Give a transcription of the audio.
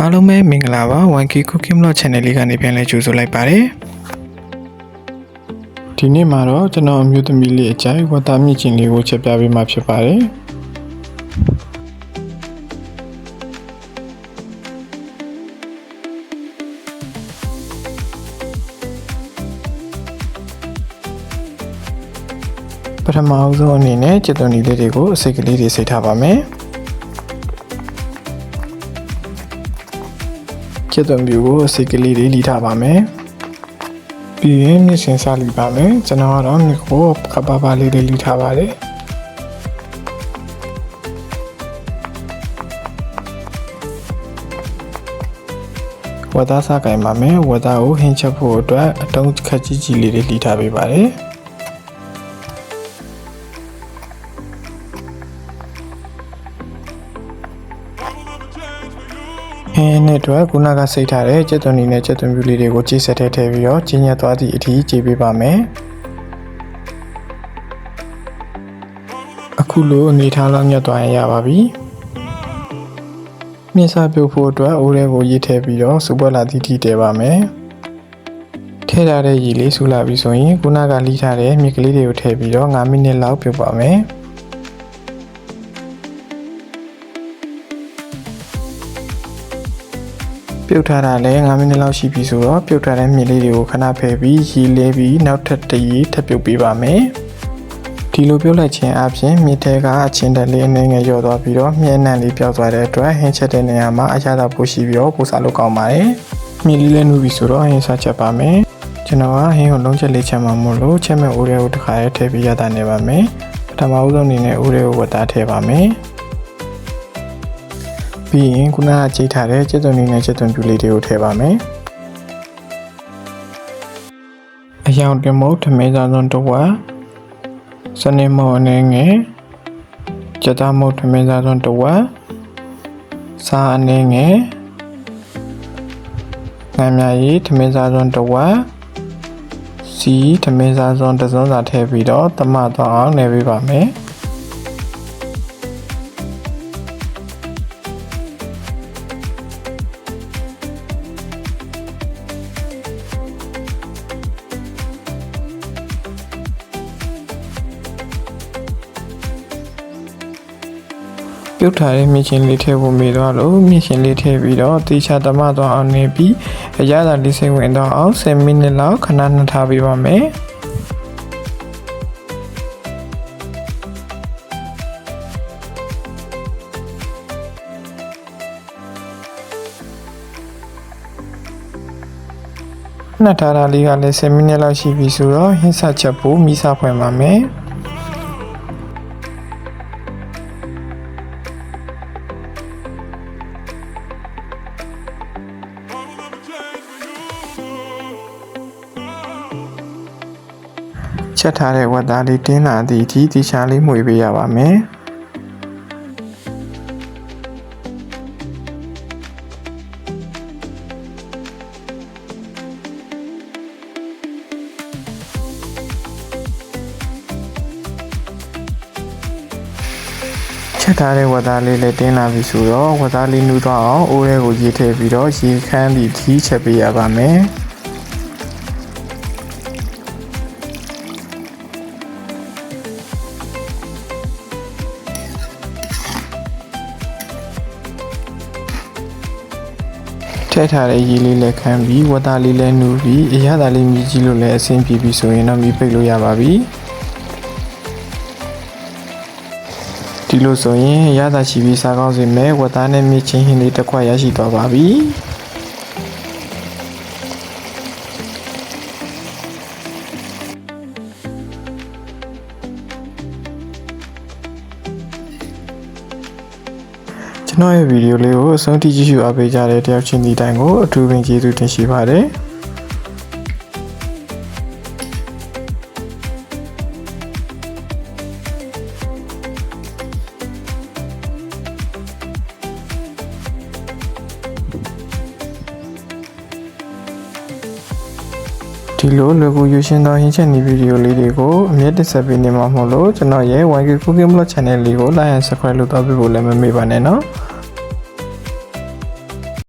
အားလုံးပဲမင်္ဂလာပါ 1K Cooking Vlog Channel လေးကနေပြန်လဲကြိုဆိုလိုက်ပါတယ်ဒီနေ့မှာတော့ကျွန်တော်အမျိုးသမီးလေးအကြိုက်ဝတ်သားမြင့်ကျင်လေးကိုချက်ပြပေးမှာဖြစ်ပါတယ်ပထမအဆုံးအနေနဲ့ကျက်သွန်ဒီလေးတွေကိုအစိတ်ကလေးတွေစိတ်ထားပါမယ် ကျက်သွန်ပြူကိုအစိတ်ကလေးတွေလီထားပါမယ်ပြီးရင်မြစ်စင်စားလီပါမယ်ကျွန်တော်ကတော့မြစ်ကိုကပ်ပါပါလေးတွေလီထားပါတယ်ဝတ်သားစားကင်ပါမယ်ဝတ်သားကိုဟင်းချက်ဖို့အတွက်အတုံးခက်ကြီးကြီးလေးတွေလီထားပေးပါတယ် ဟင်းနဲ့အတွက်ခုနကစိတ်ထားတဲ့ကျက်သွန်နီနဲ့ကျက်သွန်ပြူလေးတွေကိုကြီးစက်ထဲထည့်ပြီးတော့ကျင်းညက်သွားသည့်အထိကြေပေးပါမယ်အခုလိုအနေထားလောက်ညက်သွားရင်ရပါပြီမြင်းစားပြုတ်ဖို့အတွက်အိုးထဲကိုရေးထည့်ပြီးတော့စူပွက်လာသည့်ထိတည်ပါမယ်ထည့်ထားတဲ့ရေလေးဆူလာပြီဆိုရင်ခုနကလီးထားတဲ့မြစ်ကလေးတွေကိုထည့်ပြီးတော့9မိနစ်လောက်ပြုတ်ပါမယ် ပြုတ်ထားတာလည်း9မိနစ်လောက်ရှိပြီဆိုတော့ပြုတ်ထားတဲ့မြစ်လေးတွေကိုခဏဖယ်ပြီးရေလဲပြီးနောက်ထပ်တစ်ရေထပ်ပြုတ်ပေးပါမယ်ဒီလိုပြုတ်လိုက်ခြင်းအပြင်မြစ်ထဲကအချင်းတက်လေးအနေငယ်ရော့သွားပြီးတော့မြဲနံလေးပျောက်သွားတဲ့အတွက်ဟင်းချက်တဲ့နေရာမှာအရသာပိုရှိပြီးတော့ပိုစားလို့ကောင်းပါတယ်မြစ်လေးလည်းနူးပြီဆိုတော့ဟင်းစားချက်ပါမယ်ကျွန်တော်ကဟင်းကိုလုံးချက်လေးချက်မှမို့လို့ချက်မဲ့အိုးတွေကိုတစ်ခါရဲထည့်ပြီးရတာနေပါမယ်ပထမဦးဆုံးအနေနဲ့အိုးတွေကိုဝတ်သားထည့်ပါမယ် ပြီးရင်ခုနကကြိတ်ထားတဲ့ကျက်သွန်လေးနဲ့ကျက်သွန်ပြူလေးတွေကိုထည့်ပါမယ်အယောင်တင်မုတ်ထမင်းစားစုံတစ်ဝက်စနေမော်အနေငယ်ကျက်သားမုတ်ထမင်းစားစုံတစ်ဝက်စားအနေငယ်ငံမြရီထမင်းစားစုံတစ်ဝက်စီထမင်းစားစုံတစ်စုံစာထည့်ပြီးတော့တမတော့အောင်နေပေးပါမယ် ပြုတ်ထားတဲ့မြင့်ချင်းလေးထည့်ဖို့မေတော့လို့မြင့်ချင်းလေးထည့်ပြီးတော့တေချာတမတော့အောင်နေပြီးအရသာလေးစိတ်ဝင်တော့အောင်10မိနစ်လောက်ခဏနှထားပေးပါမယ်နှက်ထားတာလေးကလည်း10မိနစ်လောက်ရှိပြီဆိုတော့ဟင်းဆက်ချက်ဖို့မိစားဖွင့်ပါမယ် ချက်ထားတဲ့ဝက်သားလေးတင်းလာသည့်အထိတီချာလေးမှုေပေးရပါမယ်ချက်ထားတဲ့ဝက်သားလေးလည်းတင်းလာပြီဆိုတော့ဝက်သားလေးနူးသွားအောင်အိုးထဲကိုရေထည့်ပြီးတော့ရေခမ်းသည့်အထိချက်ပေးရပါမယ် ထည့်ထားတဲ့ရေလေးလည်းခမ်းပြီးဝက်သားလေးလည်းနူးပြီးအရသာလေးမြည်ကြီးလို့လည်းအဆင်ပြေပြီဆိုရင်တော့မြည်ပိတ်လို့ရပါပြီဒီလိုဆိုရင်အရသာရှိပြီးစားကောင်းစေမယ်ဝက်သားနဲ့မြည်ချင်းဟင်းလေးတစ်ခွက်ရရှိသွားပါပြီ ကျွန်တော်ရဲ့ဗီဒီယိုလေးကိုအဆုံးထိကြည့်ရှုအားပေးကြတဲ့တယောက်ချင်းဒီတိုင်းကိုအထူးပင်ကျေးဇူးတင်ရှိပါတယ် ဒီလိုလွယ်ကူရွှေရှင်းသောဟင်းချက်နီဗီဒီယိုလေးတွေကိုအမြဲတင်ဆက်ပေးနေမှာမို့လို့ကျွန်တော်ရဲ့ YK Cooking Vlog Channel လေးကို like and subscribe လုပ်တော့ပေးဖို့လည်းမမေ့ပါနဲ့နော်။